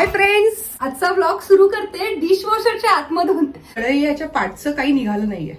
Hi friends आजचा blog सुरू करते डिशवॉशरच्या आतमधून. याच्या पाठचं काही निघालं नाहीये.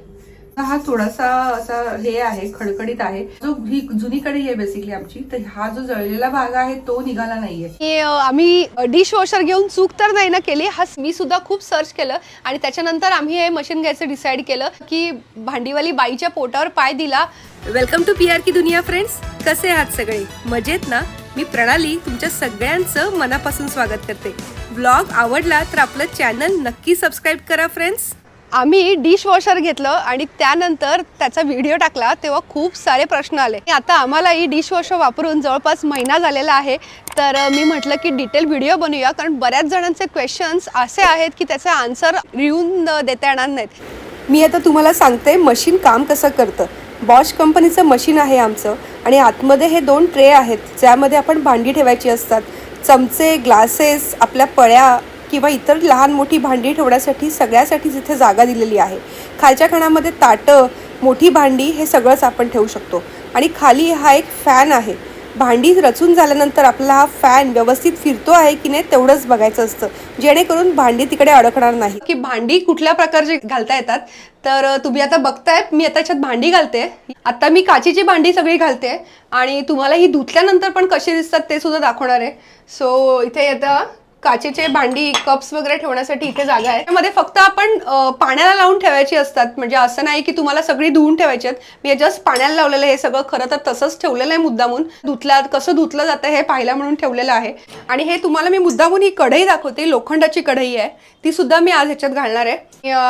हा थोडासा असा हे आहे खडखडीत आहे. जो ही जुनी कढई आहे बेसिकली आमची. तर हा जो जळलेला भाग आहे तो निघाला नाहीये. हे, अ, आम्ही डिश वॉशर घेऊन चूक तर नाही ना केली. हा मी सुद्धा खूप सर्च केलं आणि त्याच्यानंतर आम्ही हे मशीन घ्यायचं डिसाईड केलं की भांडीवाली बाईच्या पोटावर पाय दिला. वेलकम टू पी आर की दुनिया फ्रेंड्स कसे आहात सगळे? मजेत ना? मी प्रणाली तुमच्या सगळ्यांचं मनापासून स्वागत करते. ब्लॉग आवडला तर आपलं चॅनल नक्की सबस्क्राईब करा फ्रेंड्स आम्ही डिशवॉशर घेतलं आणि त्यानंतर त्याचा व्हिडिओ टाकला तेव्हा खूप सारे प्रश्न आले. आता आम्हालाही डिशवॉशर वापरून जवळपास महिना झालेला आहे. तर मी म्हटलं की डिटेल व्हिडिओ बनवूया कारण बऱ्याच जणांचे क्वेश्चन्स असे आहेत की त्याचे आन्सर लिहून देता येणार नाहीत. मी आता तुम्हाला सांगते मशीन काम कसं करतं. बॉश कंपनीचं मशीन आहे आमचं आणि आतमध्ये हे दोन ट्रे आहेत ज्यामध्ये आपण भांडी ठेवायची असतात. चमचे ग्लासेस आपल्या पळ्या किंवा इतर लहान मोठी भांडी ठेवण्यासाठी सगळ्यासाठी जिथे जागा दिलेली आहे. खालच्या खणामध्ये ताटं मोठी भांडी हे सगळंच आपण ठेवू शकतो. आणि खाली हा एक फॅन आहे. भांडी रचून झाल्यानंतर आपला हा फॅन व्यवस्थित फिरतो आहे की नाही तेवढंच बघायचं असतं. जेणेकरून भांडी तिकडे अडकणार नाही. की भांडी कुठल्या प्रकारचे घालता येतात? तर तुम्ही आता बघताय मी आता याच्यात भांडी घालते. आता मी काचेची भांडी सगळी घालते. आणि तुम्हाला ही धुतल्यानंतर पण कशी दिसतात ते सुद्धा दाखवणार आहे. सो इथे आता काचेचे भांडी कप्स वगैरे ठेवण्यासाठी इथे जागा आहे. त्यामध्ये फक्त आपण पाण्याला लावून ठेवायची असतात. म्हणजे असं नाही की तुम्हाला सगळी धुवून ठेवायची आहेत. मी जस्ट पाण्याला लावलेलं आहे हे सगळं. खरं तर तसंच ठेवलेलं आहे मुद्दामून. धुतला कसं धुतलं जातं हे पाहिलं म्हणून ठेवलेलं आहे. आणि हे तुम्हाला मी मुद्दामून ही कढई दाखवते. लोखंडाची कढई आहे. ती सुद्धा मी आज ह्याच्यात घालणार आहे.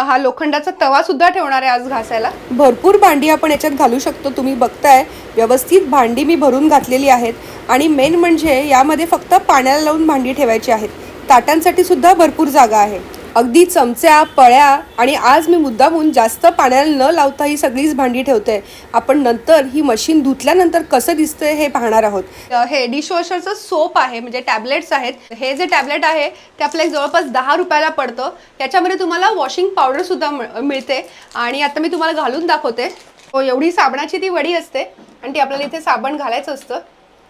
हा लोखंडाचा तवा सुद्धा ठेवणार आहे आज घासायला. भरपूर भांडी आपण याच्यात घालू शकतो. तुम्ही बघताय. व्यवस्थित भांडी मी भरून घातलेली आहेत. आणि मेन म्हणजे यामध्ये फक्त पाण्याला लावून भांडी ठेवायची आहेत. ताटांसाठी सुद्धा भरपूर जागा आहे. अगदी चमच्या पळ्या आणि आज मी मुद्दामून जास्त पाण्याला न लावता ही सगळीच भांडी ठेवते. आपण नंतर ही मशीन धुतल्यानंतर कसं दिसतंय हे पाहणार आहोत. हे डिशवॉशरचं सोप आहे म्हणजे टॅबलेट्स आहेत. हे जे टॅबलेट आहे ते आपल्याला जवळपास दहा रुपयाला पडतं. त्याच्यामध्ये तुम्हाला वॉशिंग पावडर सुद्धा मिळते. आणि आता मी तुम्हाला घालून दाखवते. हो एवढी साबणाची ती वडी असते. आणि ते आपल्याला इथे साबण घालायचं असतं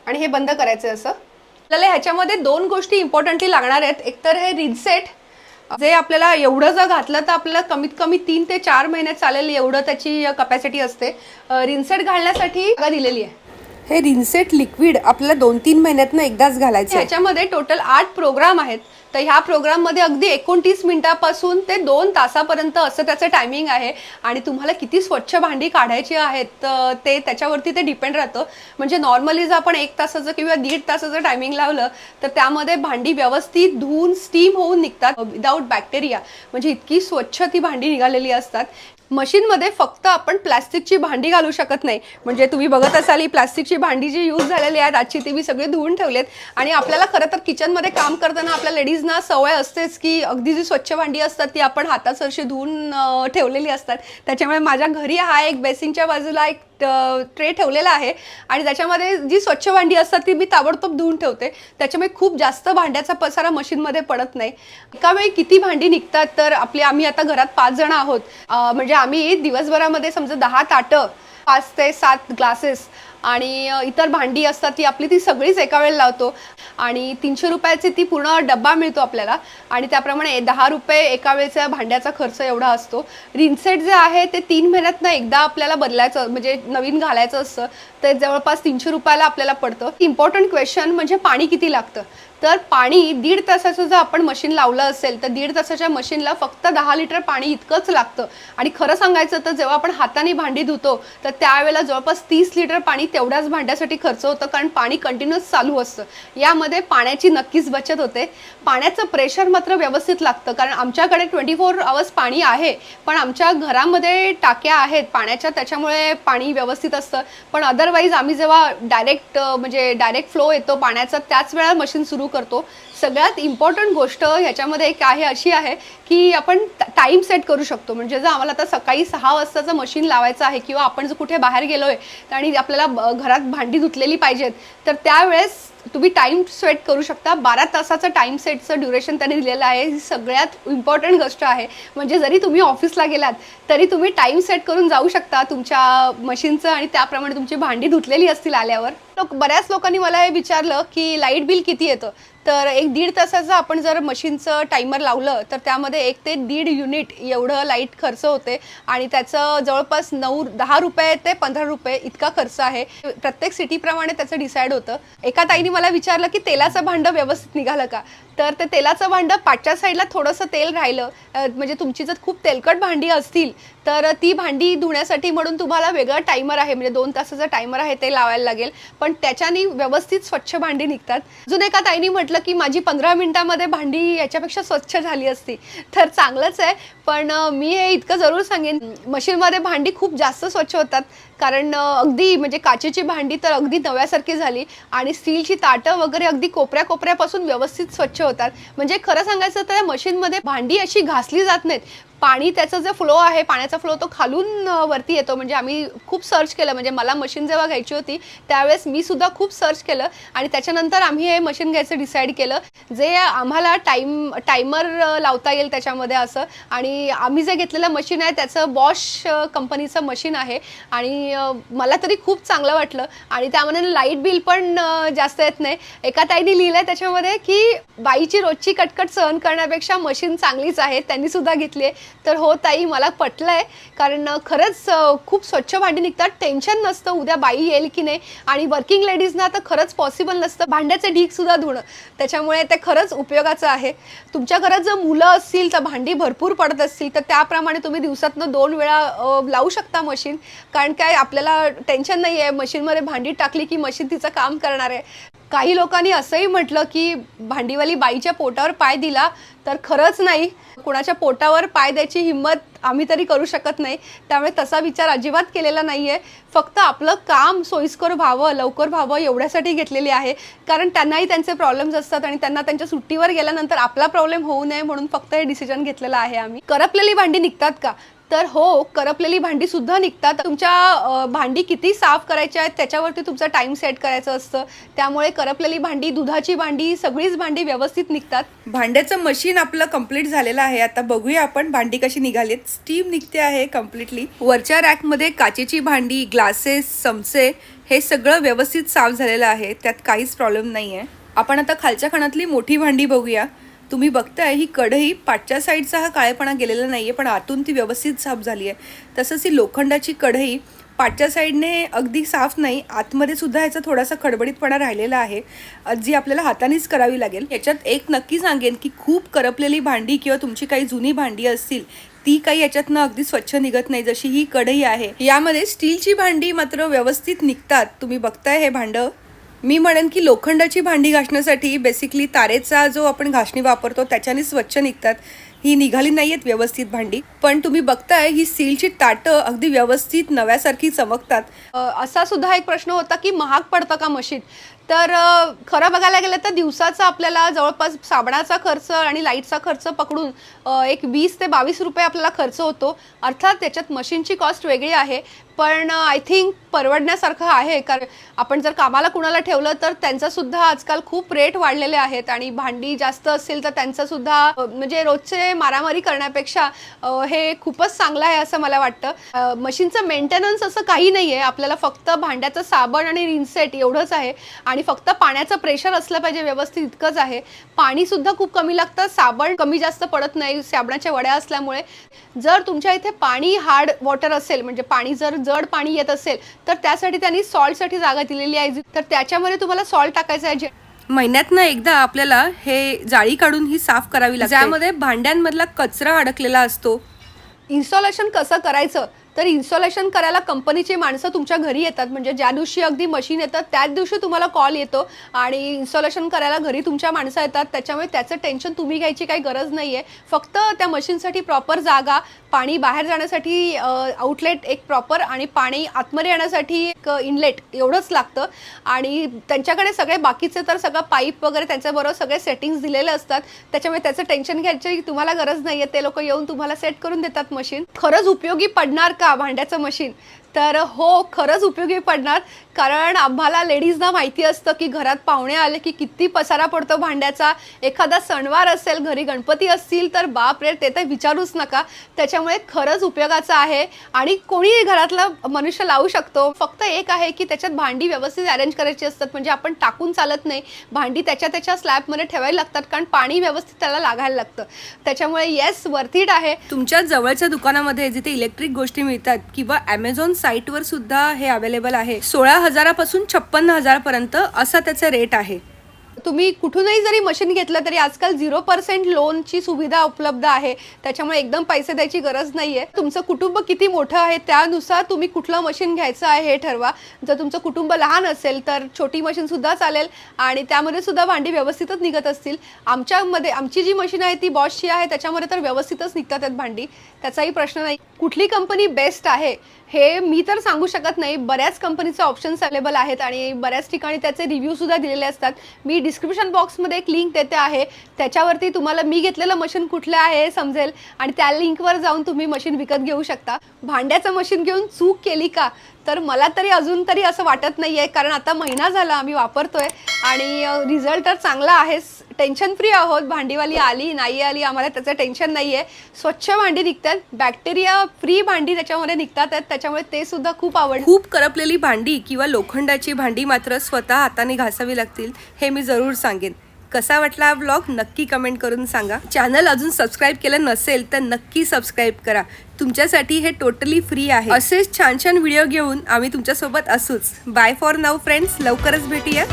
आणि हे बंद करायचं असं. आपल्याला ह्याच्यामध्ये दोन गोष्टी इम्पॉर्टंटली लागणार आहेत. एकतर हे रिनसेट जे आपल्याला एवढं जर घातलं तर आपल्याला कमीत कमी तीन ते चार महिने चालेल एवढं त्याची कपॅसिटी असते. रिनसेट घालण्यासाठी दिलेली आहे. हे रिन्सेट लिक्विड आपल्याला दोन तीन महिन्यातनं एकदाच घालायचं आहे ह्याच्यामध्ये टोटल आठ प्रोग्राम आहेत. तर ह्या प्रोग्राममध्ये अगदी एकोणतीस मिनिटापासून ते दोन तासापर्यंत असं त्याचं टायमिंग आहे. आणि तुम्हाला किती स्वच्छ भांडी काढायची आहेत तर ते त्याच्यावरती ते डिपेंड राहतं. म्हणजे नॉर्मली जर आपण एक तासाचं किंवा दीड तासाचं टायमिंग लावलं तर त्यामध्ये भांडी व्यवस्थित धुवून स्टीम होऊन निघतात विदाऊट बॅक्टेरिया. म्हणजे इतकी स्वच्छ ती भांडी निघालेली असतात. मशीनमध्ये फक्त आपण प्लास्टिकची भांडी घालू शकत नाही. म्हणजे तुम्ही बघत असाल ही प्लास्टिकची भांडी जी यूज झालेली आहेत आजची ती मी सगळी धुवून ठेवलेत. आणि आपल्याला खरं तर किचनमध्ये काम करताना आपल्या लेडीजना सवय असतेच की अगदी जी स्वच्छ भांडी असतात ती आपण हातासरशी धुवून ठेवलेली असतात. त्याच्यामुळे माझ्या घरी हा एक बेसिनच्या बाजूला एक ट्रे ठेवलेला आहे आणि त्याच्यामध्ये जी स्वच्छ भांडी असतात ती मी ताबडतोब धुवून ठेवते. त्याच्यामुळे खूप जास्त भांड्याचा पसारा मशीनमध्ये पडत नाही. एका वेळी किती भांडी निघतात तर आपली आम्ही आता घरात पाच जण आहोत. म्हणजे आम्ही दिवसभरामध्ये समजा दहा ताटं पाच ते सात ग्लासेस आणि इतर भांडी असतात ती आपली ती सगळीच एका वेळेला लावतो आणि तीनशे रुपयाची ती पूर्ण डब्बा मिळतो आपल्याला आणि त्याप्रमाणे दहा रुपये एका वेळेचा भांड्याचा खर्च एवढा असतो. रिनसेट जे आहे ते तीन महिन्यातनं एकदा आपल्याला बदलायचं म्हणजे नवीन घालायचं असतं ते जवळपास तीनशे रुपयाला आपल्याला पडतं. इम्पॉर्टंट क्वेश्चन म्हणजे पाणी किती लागतं? तर पाणी दीड तासाचं जर आपण मशीन लावलं असेल तर दीड तासाच्या मशीनला फक्त दहा लिटर पाणी इतकंच लागतं. आणि खरं सांगायचं तर जेव्हा आपण हाताने भांडी धुतो तर त्यावेळेला जवळपास तीस लिटर पाणी तेवढ्याच भांड्यासाठी खर्च होतं कारण पाणी कंटिन्युअस चालू असतं. यामध्ये पाण्याची नक्कीच बचत होते. पाण्याचं प्रेशर मात्र व्यवस्थित लागतं कारण आमच्याकडे ट्वेंटी फोर आवर्स पाणी आहे पण आमच्या घरामध्ये टाक्या आहेत. पाण्याच्या त्याच्यामुळे पाणी व्यवस्थित असतं. पण अदरवाईज आम्ही जेव्हा डायरेक्ट म्हणजे डायरेक्ट फ्लो येतो पाण्याचा त्याच वेळा मशीन सुरू करतो. सगळ्यात इम्पॉर्टंट गोष्ट ह्याच्यामध्ये एक आहे अशी आहे की आपण टाईम सेट करू शकतो. म्हणजे जर आम्हाला आता सकाळी सहा वाजताचं मशीन लावायचं आहे किंवा आपण जर कुठे बाहेर गेलो आहे आणि आपल्याला ब- घरात भांडी धुतलेली पाहिजेत तर त्यावेळेस तुम्ही टाइम सेट करू शकता. बारा तासाचं टाइम सेटचं ड्युरेशन त्यांनी दिलेलं आहे. ही सगळ्यात इम्पॉर्टंट गोष्ट आहे. म्हणजे जरी तुम्ही ऑफिसला गेलात तरी तुम्ही टाइम सेट करून जाऊ शकता तुमच्या मशीनचं आणि त्याप्रमाणे तुमची भांडी धुतलेली असतील आल्यावर. लोक बऱ्याच लोकांनी मला हे विचारलं की लाइट बिल किती येतं? तर एक दीड तासाचं आपण जर मशीनचं टायमर लावलं तर त्यामध्ये एक ते दीड युनिट एवढं लाइट खर्च होते. आणि त्याचं जवळपास नऊ दहा रुपये ते पंधरा रुपये इतका खर्च आहे. प्रत्येक सिटीप्रमाणे त्याचं डिसाईड होतं. एका ताईने मला विचारलं की तेलाचं भांडं व्यवस्थित निघालं का? तर ते तेलाचं भांडं पाठच्या साईडला थोडंसं तेल राहिलं. म्हणजे तुमची जर खूप तेलकट भांडी असतील तर ती भांडी धुण्यासाठी म्हणून तुम्हाला वेगळं टायमर आहे. म्हणजे दोन तासाचं टायमर आहे ते लावायला लागेल. पण त्याच्याने व्यवस्थित स्वच्छ भांडी निघतात. अजून एका ताईने म्हटलं की माझी पंधरा मिनिटामध्ये भांडी याच्यापेक्षा स्वच्छ झाली असती. तर चांगलंच आहे. पण मी हे इतकं जरूर सांगेन. मशीनमध्ये भांडी खूप जास्त स्वच्छ होतात. कारण अगदी म्हणजे काचेची भांडी तर अगदी नव्यासारखी झाली आणि स्टीलची ताटं वगैरे अगदी कोपऱ्या कोपऱ्यापासून व्यवस्थित स्वच्छ होतात. म्हणजे खरं सांगायचं तर मशीनमध्ये भांडी अशी घासली जात नाहीत. पाणी त्याचा जो फ्लो आहे पाण्याचा फ्लो तो खालून वरती येतो. म्हणजे आम्ही खूप सर्च केलं. म्हणजे मला मशीन जेव्हा घ्यायची होती त्यावेळेस मी सुद्धा खूप सर्च केलं आणि त्याच्यानंतर आम्ही हे मशीन घ्यायचं डिसाईड केलं. जे आम्हाला टाईम टायमर लावता येईल त्याच्यामध्ये असं. आणि आम्ही जे घेतलेलं मशीन आहे त्याचं बॉश कंपनीचं मशीन आहे. आणि मला तरी खूप चांगलं वाटलं. आणि त्यामध्ये लाइट बिल पण जास्त येत नाही. एका ताईने लिहिलं आहे त्याच्यामध्ये की बाईची रोजची कटकट सहन करण्यापेक्षा मशीन चांगलीच आहे त्यांनी सुद्धा घेतली आहे. तर हो ताई मला पटलं आहे कारण खरंच खूप स्वच्छ भांडी निघतात. टेन्शन नसतं उद्या बाई येईल की नाही. आणि वर्किंग लेडीजना तर खरंच पॉसिबल नसतं. भांड्याचे ढीक सुद्धा धुणं. त्याच्यामुळे ते खरंच उपयोगाचं आहे. तुमच्या घरात जर मुलं असतील तर भांडी भरपूर पडत असतील तर त्याप्रमाणे तुम्ही दिवसातनं दोन वेळा लावू शकता मशीन कारण काय आपल्याला टेन्शन नाही आहे मशीनमध्ये भांडी टाकली की मशीन तिचं काम करणार आहे. काही लोकांनी असंही म्हटलं की भांडीवाली बाईच्या पोटावर पाय दिला तर खरंच नाही. कुणाच्या पोटावर पाय द्यायची हिंमत आम्ही तरी करू शकत नाही. त्यामुळे तसा विचार अजिबात केलेला नाही आहे फक्त आपलं काम सोयीस्कर व्हावं लवकर व्हावं एवढ्यासाठी घेतलेली आहे. कारण त्यांनाही त्यांचे प्रॉब्लेम्स असतात आणि त्यांना त्यांच्या सुट्टीवर गेल्यानंतर आपला प्रॉब्लेम होऊ नये म्हणून फक्त हे डिसिजन घेतलेलं आहे आम्ही. करपलेली भांडी निघतात का? तर हो करपलेली भांडी सुद्धा निघतात. तुमच्या भांडी किती साफ करायच्या आहेत त्याच्यावरती तुमचं टाइम सेट करायचं असतं. त्यामुळे करपलेली भांडी दुधाची भांडी सगळीच भांडी व्यवस्थित निघतात. भांड्याचं मशीन आपलं कंप्लीट झालेलं आहे. आता बघूया आपण भांडी कशी निघालीत. स्टीम निघते आहे कम्प्लिटली वरच्या रॅकमध्ये काचेची भांडी ग्लासेस चमचे हे सगळं व्यवस्थित साफ झालेलं आहे. त्यात काहीच प्रॉब्लेम नाही आहे आपण आता खालच्या खणातली मोठी भांडी बघूया. तुम्ही बघताय ही कढई पाठच्या साईडचा हा काळेपणा गेलेला नाही आहे पण आतून ती व्यवस्थित साफ झाली आहे तसंच ही लोखंडाची कढई पाठच्या साईडने अगदी साफ नाही आतमध्ये सुद्धा ह्याचा थोडासा खडबडीतपणा राहिलेला आहे जी आपल्याला हातानेच करावी लागेल. याच्यात एक नक्की सांगेन की खूप करपलेली भांडी किंवा तुमची काही जुनी भांडी असतील ती काही याच्यातनं अगदी स्वच्छ निघत नाही. जशी ही कढई आहे यामध्ये स्टीलची भांडी मात्र व्यवस्थित निघतात. तुम्ही बघताय हे भांडं? मी म्हणेन की लोखंडाची भांडी घासण्यासाठी बेसिकली तारेचा जो आपण घासणी वापरतो त्याच्याने स्वच्छ निघतात. ही निघाली नाही आहेत व्यवस्थित भांडी. पण तुम्ही बघताय ही स्टीलची ताटं अगदी व्यवस्थित नव्यासारखी चमकतात. असा सुद्धा एक प्रश्न होता की महाग पडतं का मशीन? तर खरं बघायला गेलं तर दिवसाचा आपल्याला जवळपास साबणाचा खर्च आणि लाईटचा खर्च पकडून एक वीस ते बावीस रुपये आपल्याला खर्च होतो. अर्थात त्याच्यात मशीनची कॉस्ट वेगळी आहे. पण आय थिंक परवडण्यासारखं आहे. कारण आपण जर कामाला कुणाला ठेवलं तर त्यांचासुद्धा आजकाल खूप रेट वाढलेले आहेत. आणि भांडी जास्त असेल तर त्यांचासुद्धा म्हणजे रोजचे मारामारी करण्यापेक्षा हे खूपच चांगलं आहे असं मला वाटतं. मशीनचं मेंटेनन्स असं काही नाही आहे आपल्याला फक्त भांड्याचं साबण आणि रिनसेट एवढंच आहे. आणि फक्त पाण्याचं प्रेशर असलं पाहिजे व्यवस्थित इतकंच आहे. पाणी सुद्धा खूप कमी लागतं साबण कमी जास्त पडत नाही साबणाच्या वड्या असल्यामुळे. जर तुमच्या इथे पाणी हार्ड वॉटर असेल म्हणजे पाणी जर जड पाणी येत असेल तर त्यासाठी त्यांनी सॉल्टसाठी जागा दिलेली आहे. तर त्याच्यामध्ये तुम्हाला सॉल्ट टाकायचं आहे जे महिन्यातनं एकदा आपल्याला हे जाळी काढून ही साफ करावी लागते. ज्यामध्ये भांड्यांमधला कचरा अडकलेला असतो. इन्स्टॉलेशन कसं करायचं? तर इन्स्टॉलेशन करायला कंपनीची माणसं तुमच्या घरी येतात. म्हणजे ज्या दिवशी अगदी मशीन येतात त्याच दिवशी तुम्हाला कॉल येतो आणि इन्स्टॉलेशन करायला घरी तुमच्या माणसं येतात. त्याच्यामुळे त्याचं टेन्शन तुम्ही घ्यायची काही गरज नाही आहे फक्त त्या मशीनसाठी प्रॉपर जागा पाणी बाहेर जाण्यासाठी आउटलेट एक प्रॉपर आणि पाणी आतमध्ये येण्यासाठी एक इनलेट एवढंच लागतं. आणि त्यांच्याकडे सगळे बाकीचे तर सगळं पाईप वगैरे त्यांच्याबरोबर सगळे सेटिंग्स दिलेले असतात. त्याच्यामुळे त्याचं टेन्शन घ्यायची तुम्हाला गरज नाही आहे ते लोक येऊन तुम्हाला सेट करून देतात मशीन खरंच उपयोगी पडणार का भांड्याचं मशीन तर हो खरंच उपयोगी पडणार. कारण आम्हाला लेडीजना माहिती असतं की घरात पाहुणे आले की किती पसारा पडतो भांड्याचा. एखादा सणवार असेल घरी गणपती असतील तर बाप रे ते तर विचारूच नका. त्याच्यामुळे खरंच उपयोगाचं आहे. आणि कोणीही घरातला मनुष्य लावू शकतो. फक्त एक आहे की त्याच्यात भांडी व्यवस्थित अरेंज करायची असतात. म्हणजे आपण टाकून चालत नाही. भांडी त्याच्या त्याच्या स्लॅबमध्ये ठेवायला लागतात. कारण पाणी व्यवस्थित त्याला लागायला लागतं. त्याच्यामुळे येस वर्थिट आहे. तुमच्या जवळच्या दुकानामध्ये जिथे इलेक्ट्रिक गोष्टी मिळतात किंवा ॲमेझॉन साईटवर सुद्धा हे अवेलेबल आहे. सोळा हजारापासून छप्पन्न हजारपर्यंत असा त्याचा रेट आहे. तुम्ही कुठूनही जरी मशीन घेतलं तरी आजकाल झिरो पर्सेंट लोनची सुविधा उपलब्ध आहे. त्याच्यामुळे एकदम पैसे द्यायची गरज नाही आहे तुमचं कुटुंब किती मोठं आहे त्यानुसार तुम्ही कुठलं मशीन घ्यायचं आहे हे ठरवा. जर तुमचं कुटुंब लहान असेल तर छोटी मशीनसुद्धा चालेल आणि त्यामध्ये सुद्धा भांडी व्यवस्थितच निघत असतील. आमच्यामध्ये आमची जी मशीन आहे ती बॉशची आहे त्याच्यामध्ये तर व्यवस्थितच निघतात भांडी. त्याचाही प्रश्न नाही. कुठली कंपनी बेस्ट आहे हे मी तर सांगू शकत नाही. बऱ्याच कंपनीचे ऑप्शन्स अवेलेबल आहेत आणि बऱ्याच ठिकाणी त्याचे रिव्ह्यूसुद्धा दिलेले असतात. मी डिस्क्रिप्शन बॉक्समध्ये एक लिंक देते आहे. त्याच्यावरती तुम्हाला मी घेतलेलं मशीन कुठलं आहे हे समजेल आणि त्या लिंकवर जाऊन तुम्ही मशीन विकत घेऊ शकता. भांड्याचं मशीन घेऊन चूक केली का? तर मला तरी अजून तरी असं वाटत नाही आहे कारण आता महिना झाला आम्ही वापरतो आहे आणि रिझल्ट तर चांगला आहेच. टेन्शन फ्री आहोत भांडीवाली आली नाही आली आम्हाला त्याचं टेन्शन नाही आहे स्वच्छ भांडी निघतात बॅक्टेरिया फ्री भांडी त्याच्यामध्ये निघतात त्याच्यामुळे ते सुद्धा खूप आवड खूप करपलेली भांडी किंवा लोखंडाची भांडी मात्र स्वतः हाताने घासावी लागतील हे मी जरूर सांगेन. कसा वाटला हा ब्लॉग नक्की कमेंट करून सांगा. चॅनल अजून सबस्क्राईब केलं नसेल तर नक्की सबस्क्राईब करा. तुमच्यासाठी हे टोटली फ्री आहे. असेच छान छान व्हिडिओ घेऊन आम्ही तुमच्यासोबत असूच. बाय फॉर नाव फ्रेंड्स लवकरच भेटूया.